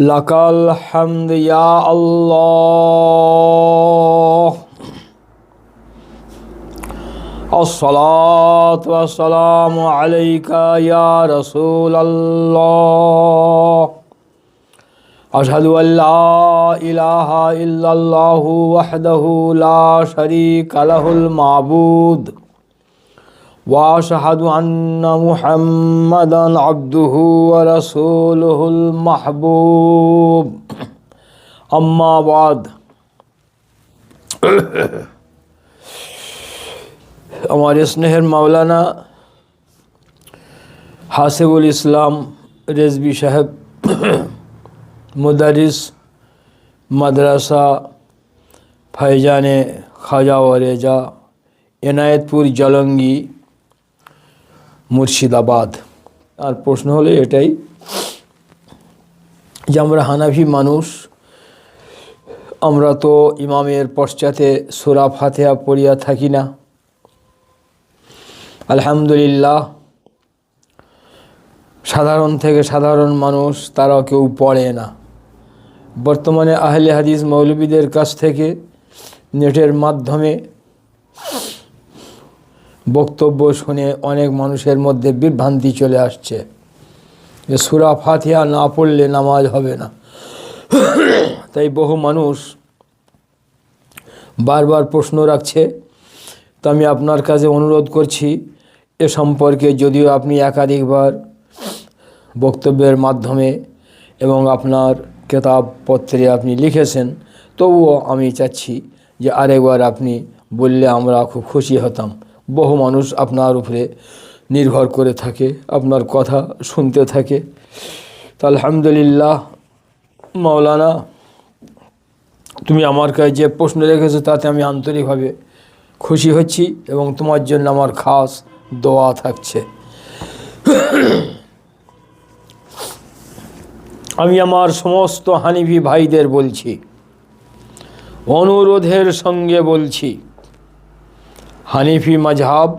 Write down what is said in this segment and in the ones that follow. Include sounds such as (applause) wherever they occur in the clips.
لك الحمد يا الله. الصلاة والسلام عليك يا رسول الله. أشهد أن لا إله إلا الله وحده لا شريك له المعبود. واشهد ان محمدا عبده ورسوله المحبوب اما بعد আমার স্নেহের মাওলানা হাসিবুল ইসলাম রেজবি সাহেব মুদারিস মাদ্রাসা ফাইজানে খাজা ও রেজা এনায়েতপুর জলঙ্গি মুর্শিদাবাদ। আর প্রশ্ন হলো এটাই, যে আমরা হানাফি মানুষ, আমরা তো ইমামের পশ্চাতে সুরা ফাতেহা পড়িয়া থাকি না। আলহামদুলিল্লাহ, সাধারণ থেকে সাধারণ মানুষ তারা কেউ পড়ে না। বর্তমানে আহলে হাদিস মৌলবীদের কাছ থেকে নেটের মাধ্যমে বক্তব্য শুনে অনেক মানুষের মধ্যে বিভ্রান্তি চলে আসছে যে সুরা ফাতিহা না পড়লে নামাজ হবে না। তাই বহু মানুষ বারবার প্রশ্ন রাখছে। তো আমি আপনার কাছে অনুরোধ করছি, এ সম্পর্কে যদিও আপনি একাধিকবার বক্তব্যের মাধ্যমে এবং আপনার কেতাবপত্রে আপনি লিখেছেন, তবুও আমি চাচ্ছি যে আরেকবার আপনি বললে আমরা খুব খুশি হতাম। বহু মানুষ আপনার উপরে নির্ভর করে থাকে, আপনার কথা শুনতে থাকে। তো আলহামদুলিল্লাহ, মাওলানা, তুমি আমার কাছে যে প্রশ্ন রেখেছো তাতে আমি আন্তরিকভাবে খুশি হচ্ছি এবং তোমার জন্য আমার খাস দোয়া থাকছে। আমি আমার সমস্ত হানিফি ভাইদের বলছি, অনুরোধের সঙ্গে বলছি হানিফি মাঝহাব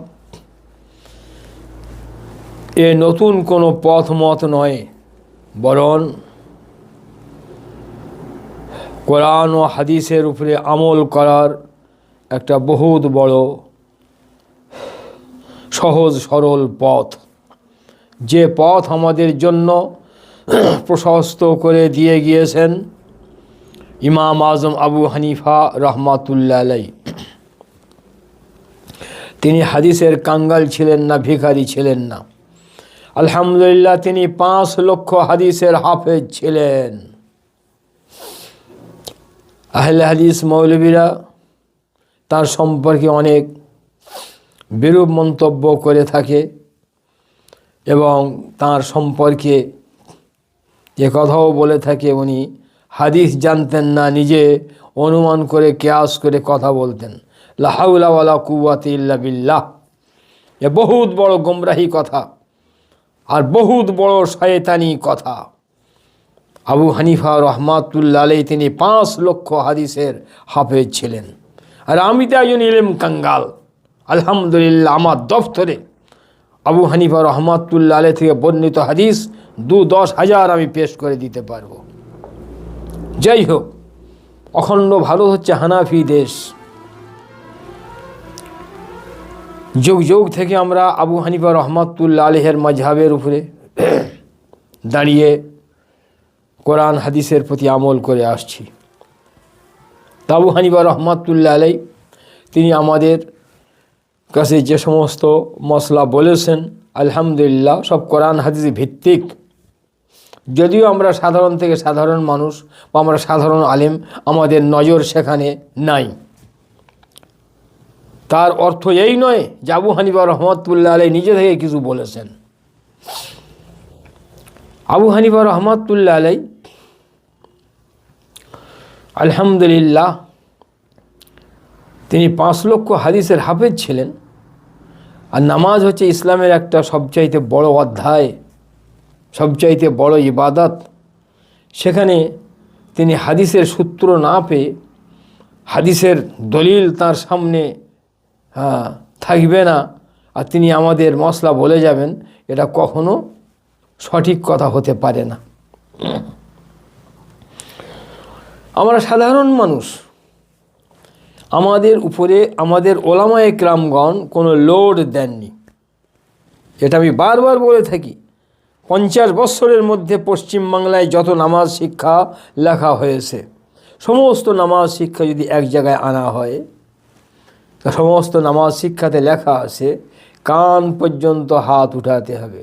এ নতুন কোনো পথ মত নয়, বরং কোরআন ও হাদিসের উপরে আমল করার একটা বহুত বড় সহজ সরল পথ। যে পথ আমাদের জন্য প্রশস্ত করে দিয়ে গিয়েছেন ইমাম আজম আবু হানিফা রহমাতুল্লা আলাই তিনি হাদিসের কাঙ্গাল ছিলেন না, ভিখারি ছিলেন না। আলহামদুলিল্লাহ, তিনি পাঁচ লক্ষ হাদিসের হাফেজ ছিলেন। আহলে হাদিস মৌলবীরা তার সম্পর্কে অনেক বিরূপ মন্তব্য করে থাকে এবং তার সম্পর্কে এ কথাও বলে থাকে, উনি হাদিস জানতেন না, নিজে অনুমান করে, কেয়াস করে কথা বলতেন। লাহাউলা কুয়াত ইল্লা বিল্লাহ। এ বহুত বড় গোমরাহি কথা আর বহুত বড় শয়তানি কথা। আবু হানিফা রহমাতুল্লা আলাই তিনি পাঁচ লক্ষ হাদিসের হাফেজ ছিলেন। আর আমি তো একজন ইলেম কাঙ্গাল। আলহামদুলিল্লাহ আমার দফতরে আবু হানিফা রহমাতুল্লা আলাই থেকে বর্ণিত হাদিস দু দশ হাজার আমি পেশ করে দিতে পারব। যাই হোক, অখণ্ড ভারত হচ্ছে হানাফি দেশ। যুগ যুগ থেকে আমরা আবু হানিফা রহমাতুল্লা আলহের মাঝহাবের উপরে (clears throat) দাঁড়িয়ে কোরআন, হাদিসের প্রতি আমল করে আসছি। তাবু হানিফা রহমাতুল্লা আলাই তিনি আমাদের কাছে যে সমস্ত মশলা বলেছেন, আলহামদুলিল্লাহ সব কোরআন, হাদিস ভিত্তিক। যদিও আমরা সাধারণ থেকে সাধারণ মানুষ বা আমরা সাধারণ আলেম, আমাদের নজর সেখানে নাই। তার অর্থ এই নয় যে আবু হানিফা রহমতুল্লাহ আলাই নিজে থেকে কিছু বলেছেন। আবু হানিফা রহমতুল্লাহ আলাই আলহামদুলিল্লাহ তিনি পাঁচ লক্ষ হাদিসের হাফেজ ছিলেন আর নামাজ হচ্ছে ইসলামের একটা সবচাইতে বড় অধ্যায়, সবচাইতে বড় ইবাদত। সেখানে তিনি হাদিসের সূত্র না পেয়ে হাদিসের দলিল তার সামনে হ্যাঁ থাকবে না। আর তিনি আমাদের মশলা বলে যাবেন, এটা কখনো সঠিক কথা হতে পারে না। আমরা সাধারণ মানুষ। আমাদের উপরে, আমাদের ওলামায়ে ক্রামগণ কোনো লোড দেননি। এটা আমি বারবার বলে থাকি। পঞ্চাশ বৎসরের মধ্যে পশ্চিমবাংলায় যত নামাজ শিক্ষা লেখা হয়েছে, সমস্ত নামাজ শিক্ষা যদি এক জায়গায় আনা হয় সমস্ত নামাজ শিক্ষাতে লেখা আছে, কান পর্যন্ত হাত উঠাতে হবে,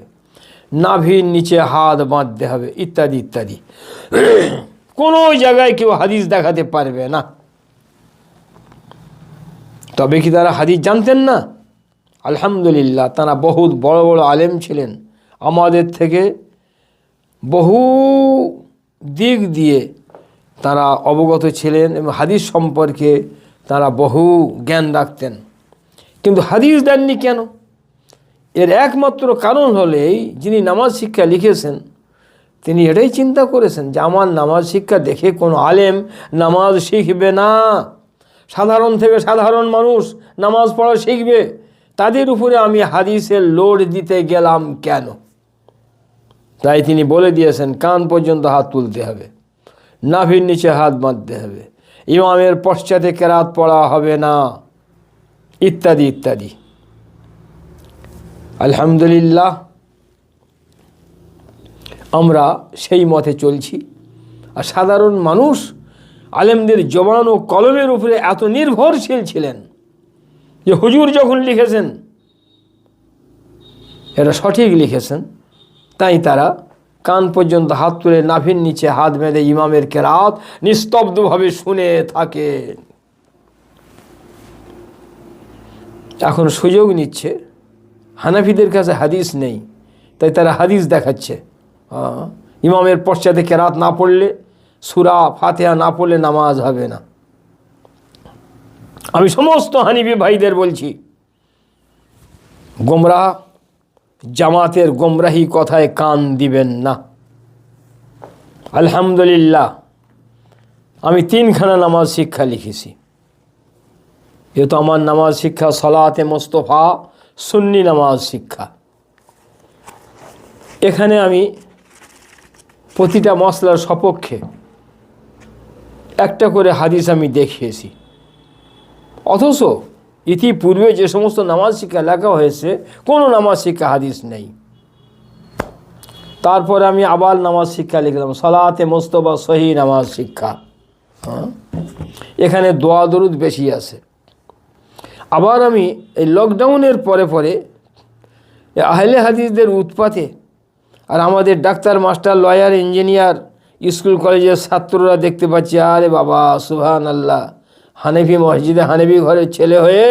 নাভির নিচে হাত বাঁধতে হবে, ইত্যাদি ইত্যাদি। কোনো জায়গায় কেউ হাদিস দেখাতে পারবে না। তবে কি তারা হাদিস জানতেন না? আলহামদুলিল্লাহ, তারা বহুত বড় বড় আলেম ছিলেন। আমাদের থেকে বহু দিক দিয়ে তারা অবগত ছিলেন এবং হাদিস সম্পর্কে তারা বহু জ্ঞান রাখতেন। কিন্তু হাদিস দেননি কেন? এর একমাত্র কারণ হলেই যিনি নামাজ শিক্ষা লিখেছেন, তিনি এটাই চিন্তা করেছেন যে আমার নামাজ শিক্ষা দেখে কোনো আলেম নামাজ শিখবে না। সাধারণ থেকে সাধারণ মানুষ নামাজ পড়া শিখবে। তাদের উপরে আমি হাদিসের লোড দিতে গেলাম কেন? তাই তিনি বলে দিয়েছেন, কান পর্যন্ত হাত তুলতে হবে, নাভির নিচে হাত বাঁধতে হবে। ইমামের পশ্চাতে কেরাত পড়া হবে না। ইত্যাদি ইত্যাদি। আলহামদুলিল্লাহ, আমরা সেই মতে চলছি। আর সাধারণ মানুষ, আলেমদের জবান ও কলমের উপরে এত নির্ভরশীল ছিলেন যে হুজুর যখন লিখেছেন এটা সঠিক লিখেছেন, তাই তারা কান পর্যন্ত হাত তুলে নাভির নিচে হাত বেঁধে ইমামের কেরাত নিস্তব্ধভাবে শুনে থাকে। এখন সুযোগ নিচ্ছে। হানাফিদের কাছে হাদিস নেই, তাই তারা হাদিস দেখাচ্ছে। ইমামের পশ্চাতে কেরাত না পড়লে, সুরা ফাতেহা না পড়লে নামাজ হবে না। আমি সমস্ত হানিফি ভাইদের বলছি, গোমরাহ জামাতের গোমরাহি কথায় কান দিবেন না। আলহামদুলিল্লাহ, আমি তিনখানা নামাজ শিক্ষা লিখেছি। এ তো আমার নামাজ শিক্ষা, সলাতে মোস্তফা, সুন্নি নামাজ শিক্ষা। এখানে আমি প্রতিটা মশলার সপক্ষে একটা করে হাদিস আমি দেখিয়েছি। অথচ ইতিপূর্বে যে সমস্ত নামাজ শিক্ষা লেখা হয়েছে, কোনো নামাজ শিক্ষা হাদিস নেই। তারপরে আমি আবার নামাজ শিক্ষা লিখলাম, সলাতে মোস্তফা, সহি নামাজ শিক্ষা। হ্যাঁ? এখানে দোয়া দরুদ বেশি আছে। আবার আমি এই লকডাউনের পরে পরে আহলে হাদিসদের উৎপাতে আর আমাদের doctor, master, lawyer, engineer, school কলেজের ছাত্ররা দেখতে পাচ্ছি, আরে বাবা সুহান আল্লাহ হানেফি মসজিদে হানেফি ঘরের ছেলে হয়ে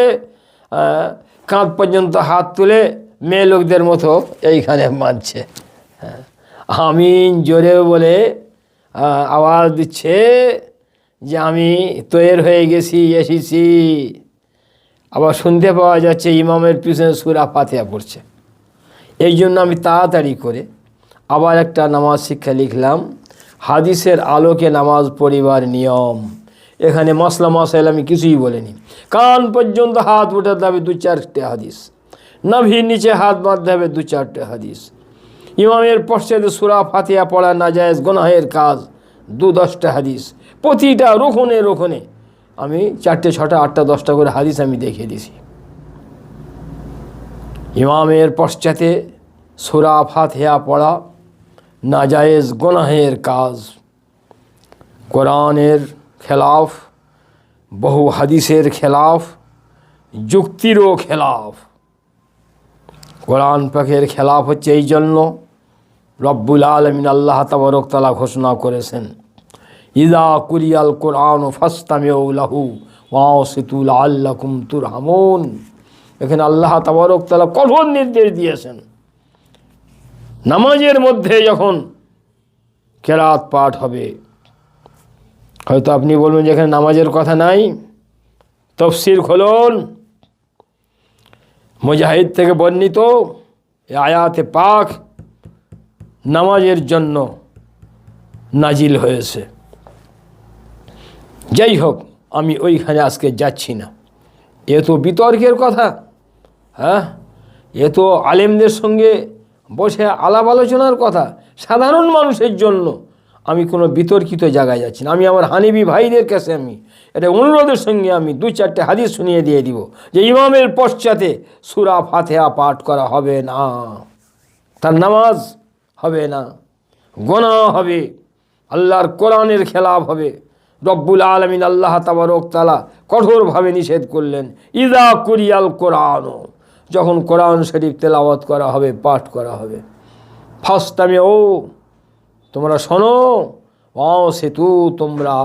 কাঁধ পর্যন্ত হাত তুলে মেয়ে লোকদের মতো এইখানে মানছে। হ্যাঁ। আমিন জোরে বলে আওয়াজ দিচ্ছে যে আমি তৈর হয়ে গেছি, এসেছি। আবার শুনতে পাওয়া যাচ্ছে ইমামের পিছনে সুরা ফাতেহা পড়ছে। এই জন্য আমি তাড়াতাড়ি করে আবার একটা নামাজ শিক্ষা লিখলাম। হাদিসের আলোকে নামাজ পড়িবার নিয়ম। এখানে মশলা মশাইল আমি কিছুই বলিনি। কান পর্যন্ত হাত উঠাতে হবে দু চারটে হাদিস। নাভির নিচে হাত বাঁধতে হবে দু চারটে হাদিস। ইমামের পশ্চাতে সুরা ফাতিয়া পড়া না যায় গোনাহের কাজ দু দশটা হাদিস। প্রতিটা রোখনে রোখনে আমি চারটে, ছটা, আটটা, দশটা করে হাদিস আমি দেখিয়ে দিছি ইমামের পশ্চাতে সুরা ফাতিহা পড়া নাজায়েজ গোনাহের কাজ। কোরআনের খেলাফ, বহু হাদিসের খেলাফ, যুক্তিরও খেলাফ। কোরআন পাকের খেলাফ হচ্ছে এই জন্য রব্বুল আলমিন আল্লাহ তাবরকতলা ঘোষণা করেছেন, ইদা কুরিয়াল কোরআন ফাস্তামেউলাহু ওয়াসিতুল আল্লাকুম তুরহামুন। এখানে আল্লাহ তাবরকতলা কঠোর নির্দেশ দিয়েছেন। নামাজের মধ্যে যখন কেরাত পাঠ হবে হয়তো আপনি বলবেন যে এখানে নামাজের কথা নাই। তফসির খোলন। মুজাহিদ থেকে বর্ণিত আয়াতে পাক নামাজের জন্য নাজিল হয়েছে। যাই হোক, আমি ওইখানে আজকে যাচ্ছি না। এ তো বিতর্কের কথা হ্যাঁ? এ তো আলেমদের সঙ্গে বসে আলাপ আলোচনার কথা, সাধারণ মানুষের জন্য। আমি কোনো বিতর্কিত জায়গায় যাচ্ছি না। আমি আমার হানিবি ভাইদের কাছে আমি এটা অনুরোধের সঙ্গে আমি দু চারটে হাদিস শুনিয়ে দিয়ে দিব যে ইমামের পশ্চাতে সুরা ফাতেহা পাঠ করা হবে না। তার নামাজ হবে না। গোনা হবে। আল্লাহর কোরআনের খেলাফ হবে। রব্বুল আলমিন আল্লাহ তালা কঠোরভাবে নিষেধ করলেন। ইদা কুরিয়াল কোরআনও যখন কোরআন শরীফ তেলাওয়াত করা হবে, পাঠ করা হবে। ফাস্তামে ও তোমরা শোনো। অ সেতু তোমরা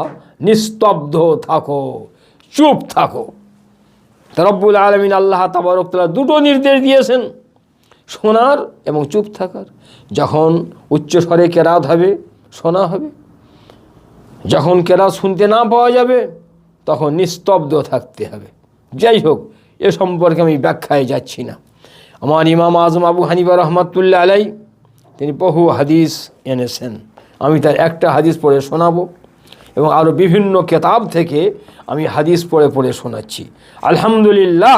নিস্তব্ধ থাকো, চুপ থাকো। তা রব্বুল আলমিন আল্লাহ তাবারক তালা দুটো নির্দেশ দিয়েছেন, শোনার এবং চুপ থাকার। যখন উচ্চ স্বরে কেরাত হবে, শোনা হবে। যখন কেরাত শুনতে না পাওয়া যাবে, তখন নিস্তব্ধ থাকতে হবে। যাই হোক, এ সম্পর্কে আমি ব্যাখ্যায় যাচ্ছি না। আমার ইমাম আজম আবু হানিবা রহমতুল্লাহ আলাই তিনি বহু হাদিস এনেছেন। আমি তার একটা হাদিস পড়ে শোনাবো এবং আরও বিভিন্ন কেতাব থেকে আমি হাদিস পড়ে পড়ে শোনাচ্ছি। আলহামদুলিল্লাহ,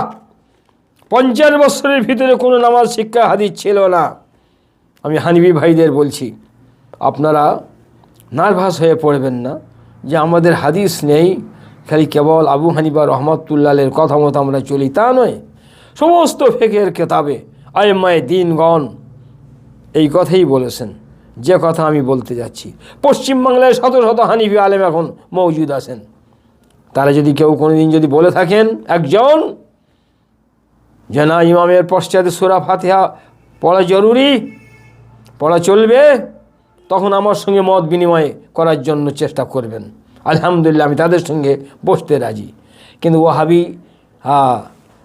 পঞ্চাশ বছরের ভিতরে কোনো নামাজ শিক্ষা হাদিস ছিল না। আমি হানিবি ভাইদের বলছি, আপনারা নার্ভাস হয়ে পড়বেন না যে আমাদের হাদিস নেই, খালি কেবল আবু হানিবা রহমতুল্লাহের কথা মতো আমরা চলি, তা নয়। সমস্ত ফেকের কেতাবে আয়মায় দিনগণ এই কথাই বলেছেন। যে কথা আমি বলতে যাচ্ছি। পশ্চিমবাংলায় শত শত হানিফি আলেম এখন মৌজুদ আছেন। তারা যদি কেউ কোনোদিন যদি বলে থাকেন একজন যে না ইমামের পশ্চাতে সুরা ফাতিহা পড়া জরুরি, পড়া চলবে, তখন আমার সঙ্গে মত বিনিময় করার জন্য চেষ্টা করবেন। আলহামদুলিল্লাহ আমি তাদের সঙ্গে বসতে রাজি। কিন্তু ওহাবি হ্যাঁ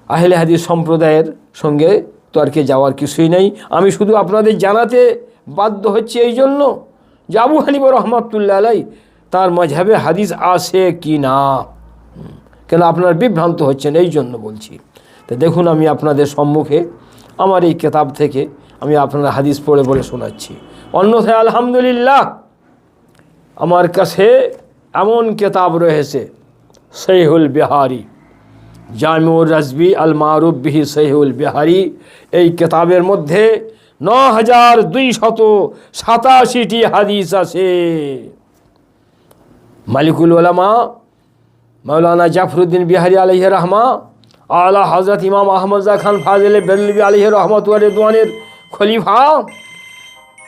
আহলে হাদিস সম্প্রদায়ের সঙ্গে তর্কে যাওয়ার কিছুই নেই। আমি শুধু আপনাদের জানাতে বাধ্য হচ্ছে এই জন্য যে আবু হানিবর রহমতুল্লাহ আলাই তার মাঝাবে হাদিস আসে কি না? কেন আপনার বিভ্রান্ত হচ্ছেন এই জন্য বলছি। তো দেখুন, আমি আপনাদের সম্মুখে আমার এই কেতাব থেকে আমি আপনার হাদিস পড়ে বলে শোনাচ্ছি। অন্যথায় আলহামদুলিল্লাহ, আমার কাছে এমন কেতাব রয়েছে, সৈহুল বিহারি। জামিউর রাজবি আল মারুফ বিহি সৈহুল বিহারি। এই কেতাবের মধ্যে ন হাজার দুই শত সাতাশিটি হাদিস আছে। মালিকুল ওলামা মৌলানা জাফরুদ্দিন বিহারি আলহ রহমা, আলা হজরত ইমাম আহমদ খান ফাজিল বেরলবি আলহ রহমত রেদওয়ানের খলিফা।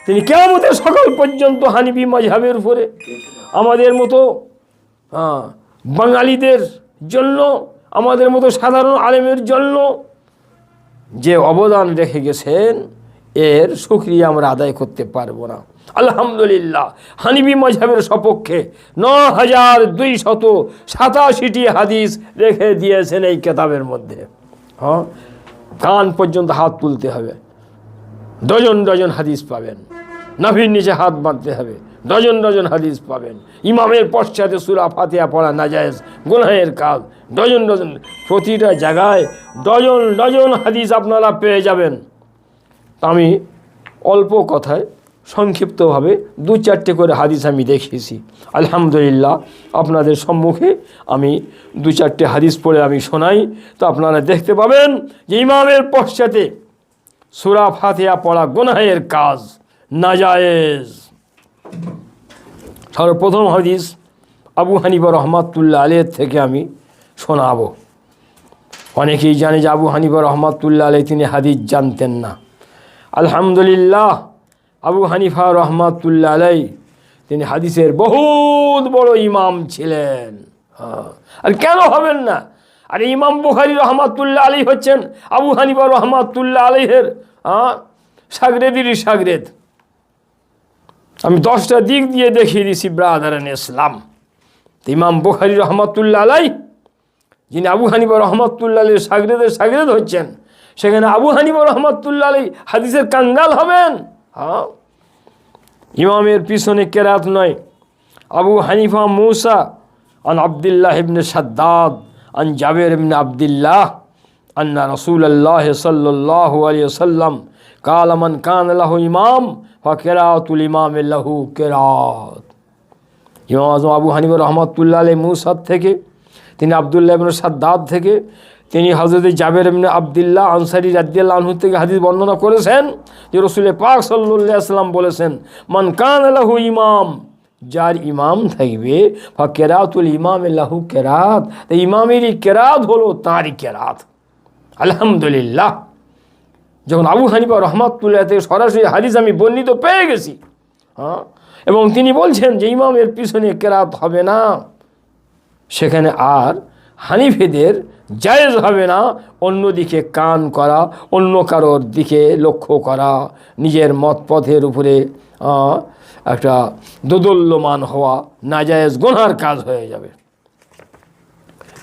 তিনি কেমতের সকাল পর্যন্ত হানিবি মজহাবের উপরে আমাদের মতো হ্যাঁ বাঙালিদের জন্য আমাদের মতো সাধারণ আলেমের জন্য যে অবদান রেখে গেছেন, এর সুক্রিয়া আমরা আদায় করতে পারব না। আলহামদুলিল্লাহ হানিবি মজাবের সপক্ষে ন হাজার দুই শত সাতাশিটি হাদিস রেখে দিয়েছেন এই কেতাবের মধ্যে। হ্যাঁ কান পর্যন্ত হাত তুলতে হবে। ডজন ডজন হাদিস পাবেন। নাভির নিচে হাত বাঁধতে হবে। ডজন ডজন হাদিস পাবেন। ইমামের পশ্চাতে সুরা ফাতিহা পড়া নাজায়েজ, গুনাহের কাজ। ডজন ডজন, প্রতিটা জায়গায় ডজন ডজন হাদিস আপনারা পেয়ে যাবেন। আমি অল্প কথায়, সংক্ষিপ্তভাবে দু চারটে করে হাদিস আমি দেখিয়েছি। আলহামদুলিল্লাহ, আপনাদের সম্মুখে আমি দু চারটে হাদিস পড়ে আমি শোনাই। তো আপনারা দেখতে পাবেন যে ইমামের পশ্চাতে সুরা ফাতিহা পড়া গুনাহের কাজ, নাজায়েজ। সর্বপ্রথম হাদিস আবু হানিফা রহমাতুল্লাহ আলের থেকে আমি শোনাবো। অনেকেই জানে যে আবু হানিফা রহমাতুল্লাহ আলী তিনি হাদিস জানতেন না। আলহামদুলিল্লাহ, আবু হানিফা রহমাতুল্লাহ আলাই তিনি হাদিসের বহুত বড় ইমাম ছিলেন। হ্যাঁ। আর কেন হবেন না? আর ইমাম বুখারি রহমাতুল্লাহ আলী হচ্ছেন আবু হানিফা রহমাতুল্লাহ আলীহের হ্যাঁ সাগরেদেরই সাগরেদ। আমি দশটা দিক দিয়ে দেখিয়ে দিছি ব্রাদারান ইসলাম ইমাম বুখারি রহমতুল্লা আলাই যিনি আবু হানিবা রহমতুল্লাহ আলীর সাগরেদের সাগরেদ হচ্ছেন, সেখানে আবু হানিবা রহমতুল্লাহ আলী হাদিসের কাঙ্গাল হবেন। হ্যাঁ। ইমামের পিছনে কেরাত নয়। আবু হানিফা মৌসা, আন আবদুল্লাহ ইবনে সাদ্দাদ, আন জাবের ইবনে আবদুল্লাহ, আন্না রসুল আল্লাহ সাল্লাহ আলিয়া সাল্লাম কাল মান কান লাহু ইমাম ফা কেরাতুল ইমাম লাহু কেরাত ইমাম আজম আবু হানিফা রহমতুল্লাহ আলী মৌসাদ থেকে, তিনি আবদুল্লাহ ইবনে সাদ্দাদ থেকে, তিনি হজরত জাবের আবদুল্লাহ আনসারি রাদ্দিয়াল্লাহ আনহু থেকে হাদিস বর্ণনা করেছেন যে রসুলের পাক সাল্লাহ সাল্লাম বলেছেন, মান কান আলাহু ইমাম যার ইমাম থাকবে ফা কেরাতুল ইমাম লাহু কেরাত ইমামেরই কেরাত হলো তাঁরই কেরাত। আলহামদুলিল্লাহ। যখন আবু হানিফা রহমাতুল্লাহ থেকে সরাসরি হাদিস আমি বর্ণিত পেয়ে গেছি হ্যাঁ এবং তিনি বলছেন যে ইমামের পিছনে কেরাত হবে না, সেখানে আর হানিফেদের জায়েজ হবে না, অন্যদিকে কান করা, অন্য কারোর দিকে লক্ষ্য করা, নিজের মত পথের উপরে একটা দোদল্যমান হওয়া না নাজায়েজ গোনার কাজ হয়ে যাবে।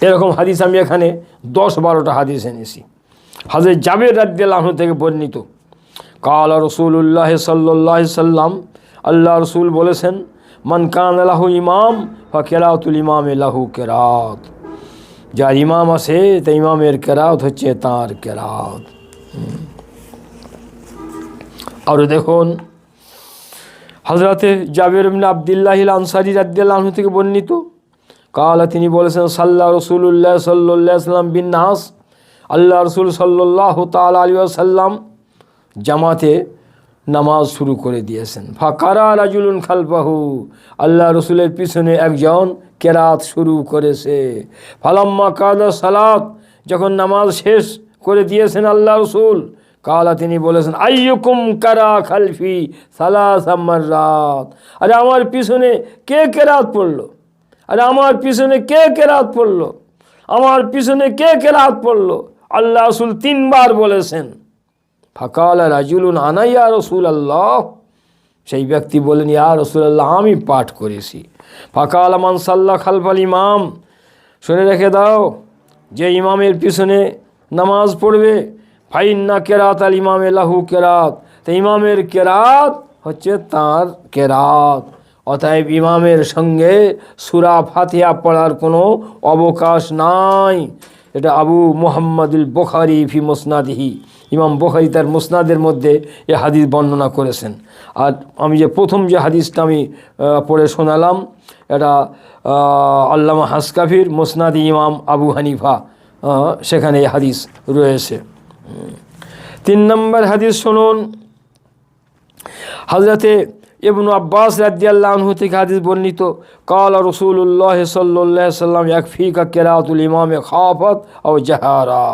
এরকম হাদিস আমি এখানে দশ বারোটা হাদিস এনেছি। হাজর জাবের রাদ্দাহ থেকে বর্ণিত। কাল রসুল্লাহ সাল্লাহ সাল্লাম, আল্লাহ রসুল বলেছেন, মান কান লাহু ইমাম বা কেরাতুল ইমাম লাহু কেরাত। যার ইমাম আছে তা ইমামের কেরাত হচ্ছে তাঁর কেরাত। আরও দেখুন, হজরতে জাবের আবদুল্লাহ আনসারি রাদ্দাহ থেকে বর্ণিত, কালা তিনি বলেছেন সাল্লাহ রসুল্লাহ সাল্লাহ সাল্লাম বিন নাস আল্লাহ রসুল সাল্লাহ তাল আলী সাল্লাম জামাতে নামাজ শুরু করে দিয়েছেন। ফাকারা রাজুলুন খালপাহু আল্লাহ রসুলের পিছনে একজন কেরাত শুরু করেছে। ফালাম্মা কাদা সালাত, যখন নামাজ শেষ করে দিয়েছেন আল্লাহ রসুল, কালা তিনি বলেছেন, আইয়ুকুম কারা খালফি সালাস আমার রাত আরে আমার পিছনে কে কেরাত পড়ল? আরে আমার পিছনে কে কেরাত পড়ল? আমার পিছনে কে কেরাত পড়ল? আল্লাহ রসুল তিনবার বলেছেন, ফাকাল রাজুলুন আনাইয়া রসুল আল্লাহ সেই ব্যক্তি বলেন, ইয়া রসুল আল্লাহ আমি পাঠ করেছি। ফাকাল আমান সাল্লাহ খালফাল ইমাম, শুনে রেখে দাও, যে ইমামের পিছনে নামাজ পড়বে, ফাইন্না কেরাত আল ইমামে লাহু কেরাত। তো ইমামের কেরাত হচ্ছে তার কেরাত। অতএব ইমামের সঙ্গে সুরা ফাতিয়া পড়ার কোনো অবকাশ নাই। এটা আবু মোহাম্মদুল বোখারি ফি মোসনাদিহি। ইমাম বোখারি তার মুসনাদের মধ্যে এ হাদিস বর্ণনা করেছেন। আর আমি যে প্রথম যে হাদিসটা আমি পড়ে শোনালাম, এটা আল্লামা হাসকাফির মুসনাদি ইমাম আবু হানিফা সেখানে এই হাদিস রয়েছে। তিন নম্বর হাদিস শুনুন। হজরতে ইবনু আব্বাস রাদিয়াল্লাহু থেকে হাদিস বর্ণিত, কাল রসুল্লাহ সাল্লাহ সাল্লাম একফি কা কেরাতুল ইমাম খাফত ও জাহারা।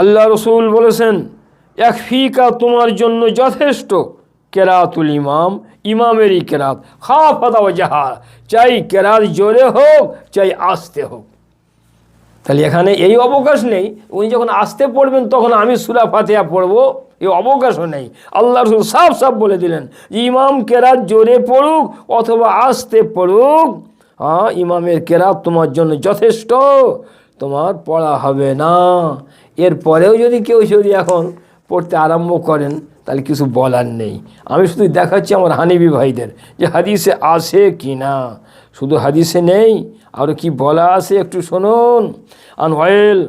আল্লাহ রসুল বলেছেন একফি কা তোমার জন্য যথেষ্ট কেরাতুল ইমাম, ইমামেরই কেরাত, খাফত ও জাহার। চাই কেরাত জোরে হোক, চাই আস্তে হোক। তাহলে এখানে এই অবকাশ নেই। উনি যখন আসতে পড়বেন, তখন আমি সুরা ফাতেহা পড়ব। এই অবকাশও নেই। আল্লাহ রসুল সাফ সাফ বলে দিলেন ইমাম কেরাত জোরে পড়ুক অথবা আসতে পড়ুক হ্যাঁ ইমামের কেরাত তোমার জন্য যথেষ্ট, তোমার পড়া হবে না। এরপরেও যদি কেউ যদি এখন পড়তে আরম্ভ করেন, তাহলে কিছু বলার নেই। আমি শুধু দেখাচ্ছি আমার হানিবি ভাইদের যে হাদিসে আসে কি না শুধু হাদিসে নেই আর কি বলা আছে একটু শুনুন। আন অয়েল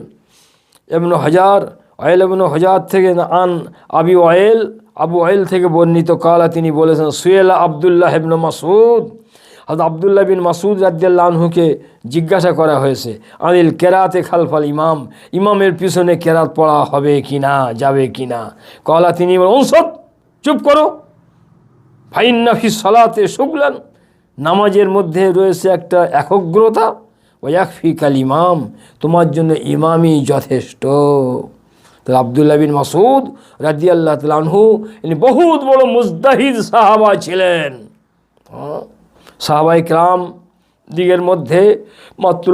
এমন হাজার অয়েল এমন হাজার থেকে আন আবি অয়েল আবু অয়েল থেকে বর্ণিত কালা তিনি বলেছেন, সুয়েলা আবদুল্লাহ হেবন মাসুদ হাজ আবদুল্লাহ বিন মাসুদ আনহুকে জিজ্ঞাসা করা হয়েছে, আনিল কেরাতে খালফাল ইমাম, ইমামের পিছনে কেরাত পড়া হবে কি না যাবে কি না কলা তিনি ঔষধ চুপ করো। ফাইন্নাফি সলাতে শুকলান নামাজের মধ্যে রয়েছে একটা একগ্রতা ও একফি কাল ইমাম তোমার জন্য ইমামই যথেষ্ট। তো আবদুল্লাহ বিন মাসুদ রাজি আল্লাহ তালহু ইনি বহুত বড় মুজদাহিদ সাহাবা ছিলেন। হ্যাঁ, সাহাবাই ক্রাম দিগের মধ্যে মাত্র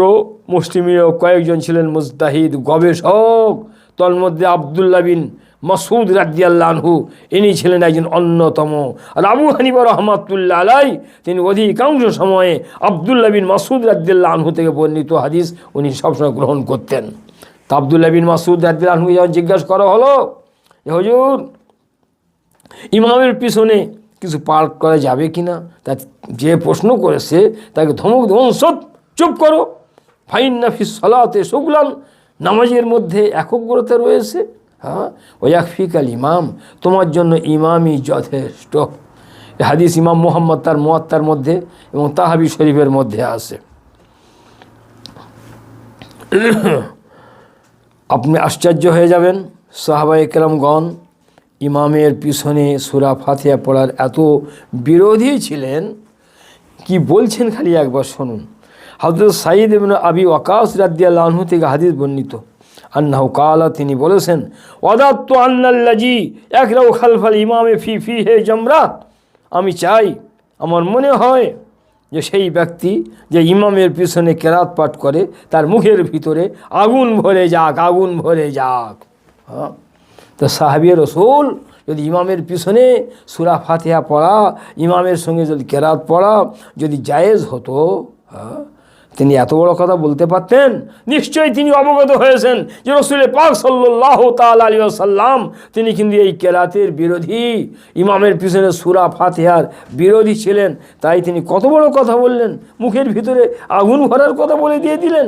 মুসলিমীয় কয়েকজন ছিলেন মুজদাহিদ গবেষক তন্মধ্যে আবদুল্লাহ বিন মাসুদ রাজিয়াল্লাহু ইনি ছিলেন একজন অন্যতম। আর আবু হানিবা রহমাতুল্লাহ আলাই তিনি অধিকাংশ সময়ে আবদুল্লাহ বিন মাসুদ রাজিয়াল্লাহু থেকে বর্ণিত হাদিস উনি সবসময় গ্রহণ করতেন। তা আবদুল্লাহ বিন মাসুদ রাজিয়াল্লাহু যখন জিজ্ঞাসা করা হলো যে, হুজুর, ইমামের পিছনে কিছু পার্ক করা যাবে কি না তা যে প্রশ্ন করেছে, তাকে ধমক ধমসত চুপ করো। ফাইন নাফি সলাতে শুকলান নামাজের মধ্যে একগ্রতা রয়েছে। হ্যাঁ? ওয়াকফিক আল ইমাম, তোমার জন্য ইমামই যথেষ্ট। হাদিস ইমাম মোহাম্মদ তার মোয়াত্তার মধ্যে এবং তাহাবি শরীফের মধ্যে আছে। আপনি আশ্চর্য হয়ে যাবেন সাহাবা একরামগণ ইমামের পিছনে সুরা ফাতিয়া পড়ার এত বিরোধী ছিলেন, কি বলছেন খালি একবার শুনুন। হজরত সাইদ ইবনে আবি ওয়াকাস রাদিয়াল্লাহু থেকে হাদিস বর্ণিত। আন্নাহু কালা তিনি বলেছেন ওয়াদাত্ত আন্নাল্লাজি একরাও খালফাল ইমামে ফি ফি হে জমরা আমি চাই আমার মনে হয় যে সেই ব্যক্তি যে ইমামের পিছনে কেরাত পাঠ করে তার মুখের ভিতরে আগুন ভরে যাক আগুন ভরে যাক। হ্যাঁ? তো সাহাবিয়া রসুল যদি ইমামের পিছনে সুরা ফাতিহা পড়া ইমামের সঙ্গে যদি কেরাত পড়া যদি জায়েজ হতো হ্যাঁ, তিনি এত বড় কথা বলতে পারতেন? নিশ্চয়ই তিনি অবগত হয়েছেন যে রসুলের পাক সাল্লাহ তাল সাল্লাম তিনি কিন্তু এই কেরাতের বিরোধী, ইমামের পিছনে সুরা ফাতিহার বিরোধী ছিলেন। তাই তিনি কত বড় কথা বললেন? মুখের ভিতরে আগুন ভরার কথা বলে দিয়ে দিলেন।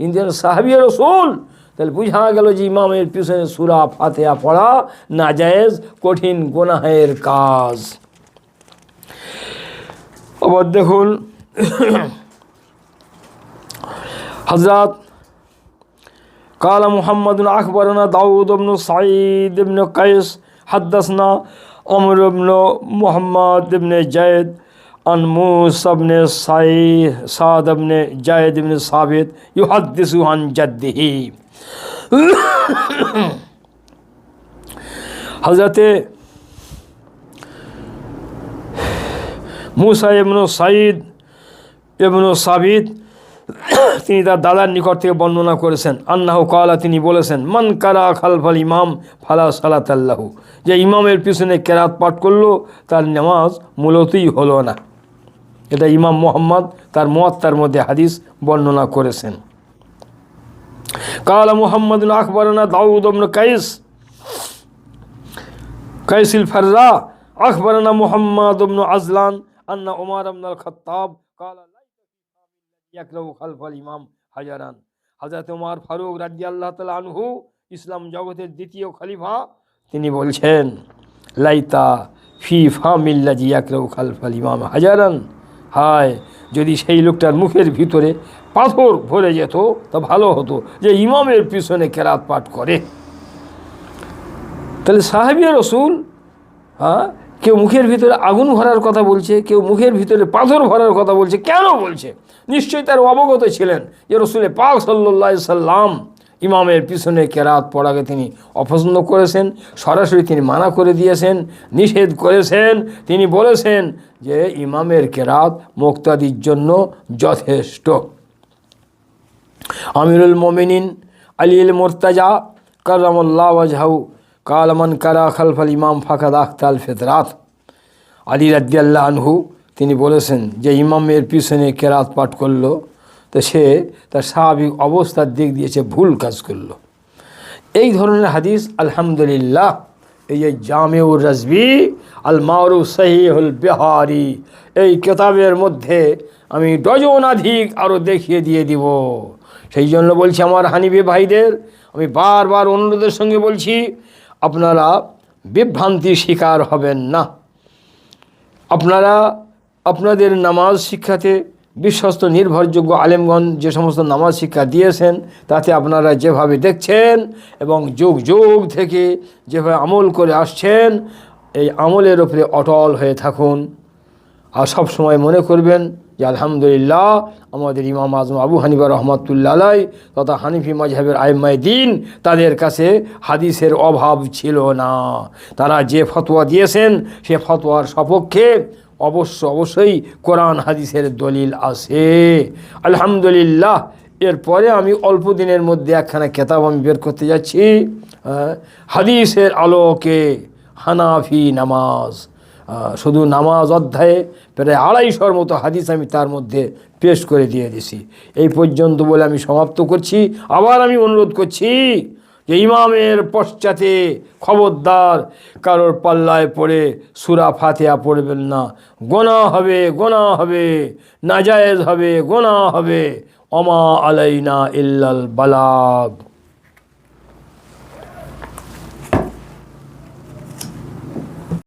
কিন্তু সাহাবিয়া রসুল, তাহলে বোঝা গেল যে ইমামের পিছনে সুরা ফাতেহা পড়া না জায়েজ কঠিন গোনাহের কাজ। আবার দেখুন হজরত قال محمد أخبرنا داود بن سعيد بن قيس حدثنا عمرو بن محمد بن زيد عن موسى بن سعد بن زيد بن ثابت يحدث عن جده হজরতে মুসা ইবনু সাইদ ইবনু সাবিদ (coughs) তিনি তার দাদার নিকট থেকে বর্ণনা করেছেন। আন্নাহ কালা, তিনি বলেছেন, মান কারা খালফাল ইমাম, ফালা সালাত আল্লাহু যে ইমামের পিছনে কেরাত পাঠ করল, তার নামাজ মূলতই হলো না। এটা ইমাম মোহাম্মদ তার মোয়াত্তার মধ্যে হাদিস বর্ণনা করেছেন। কালা মুহাম্মদ আকবরানা দাউদ কাইস, কাইসিল ফার্রা আকবরানা মুহাম্মদ আজলান, আন্না ওমার আবনাল খত্তাব কালা ইয়াকরাউ খালফাল ইমাম হাজারান। হাজরত ওমার ফারুক রাজি আল্লাহ তালা আনহু, ইসলাম জগতের দ্বিতীয় খলিফা, তিনি বলছেন, লাইতা ফি ফামিল্লা জিয়াকরাউ খালফাল ইমাম হাজারান। হায়, যদি সেই লোকটার মুখের ভিতরে পাথর ভরে যেত, তা ভালো হতো যে ইমামের পিছনে কেরাত পাঠ করে। তাহলে সাহেবের রসুল হ্যাঁ কেউ মুখের ভিতরে আগুন ভরার কথা বলছে, কেউ মুখের ভিতরে পাথর ভরার কথা বলছে, কেন বলছে? নিশ্চয়ই তার অবগত ছিলেন যে রসুলে পাক সাল্লা সাল্লাম ইমামের পিছনে কেরাত পড়াকে তিনি অপছন্দ করেছেন, সরাসরি তিনি মানা করে দিয়েছেন, নিষেধ করেছেন। তিনি বলেছেন যে ইমামের কেরাত মুক্তাদির জন্য যথেষ্ট। আমিরুল মোমিনিন, আলিল মোর্তাজা, কারামুল্লাহ ওয়াজহাউ কালমান কারা খালফাল ইমাম ফাকাদ আখতাল ফেতরাত আলী রাদ্দিয়াল্লাহ আনহু তিনি বলেছেন যে ইমামের পিছনে কেরাত পাঠ করল, তো সে তার স্বাভাবিক অবস্থার দিক দিয়েছে ভুল কাজ করল। এই ধরনের হাদিস আলহামদুলিল্লাহ, এই যে জামেউর রাজবি আল মারু সহিহুল বিহারি, এই কেতাবের মধ্যে আমি ডজনাধিক আরও দেখিয়ে দিয়ে দিব। সেই জন্য বলছি আমার হানিবে ভাইদের, আমি বারবার অনুরোধের সঙ্গে বলছি আপনারা বিভ্রান্তির শিকার হবেন না। আপনারা আপনাদের নামাজ শিক্ষাতে বিশ্বস্ত, নির্ভরযোগ্য আলেমগঞ্জ যে সমস্ত নামাজ শিক্ষা দিয়েছেন, তাতে আপনারা যেভাবে দেখছেন এবং যুগ যুগ থেকে যেভাবে আমল করে আসছেন, এই আমলের ওপরে অটল হয়ে থাকুন। আর সব সময় মনে করবেন যে, আলহামদুলিল্লাহ, আমাদের ইমাম আজম আবু হানিবা রহমতুল্লাহ আলাই তথা হানিফি মজহাবের আইমাই দিন তাদের কাছে হাদিসের অভাব ছিল না। তারা যে ফতোয়া দিয়েছেন, সে ফতোয়ার সপক্ষে অবশ্য অবশ্যই কোরআন হাদিসের দলিল আছে। আলহামদুলিল্লাহ, এরপরে আমি অল্প দিনের মধ্যে একখানা কেতাব আমি বের করতে যাচ্ছি হাদিসের আলোকে হানাফি নামাজ। শুধু নামাজ অধ্যায়ে প্রায় আড়াইশোর মতো হাদিস আমি তার মধ্যে পেশ করে দিয়ে দিছি এই পর্যন্ত বলে আমি সমাপ্ত করছি। আবার আমি অনুরোধ করছি যে ইমামের পশ্চাতে খবরদার, কারোর পাল্লায় পড়ে সুরা ফাতেহা পড়বেন না। গোনা হবে গোনা হবে, নাজায়েজ হবে, গোনা হবে। অমা আলাইনা ইল্লাল বালাগ।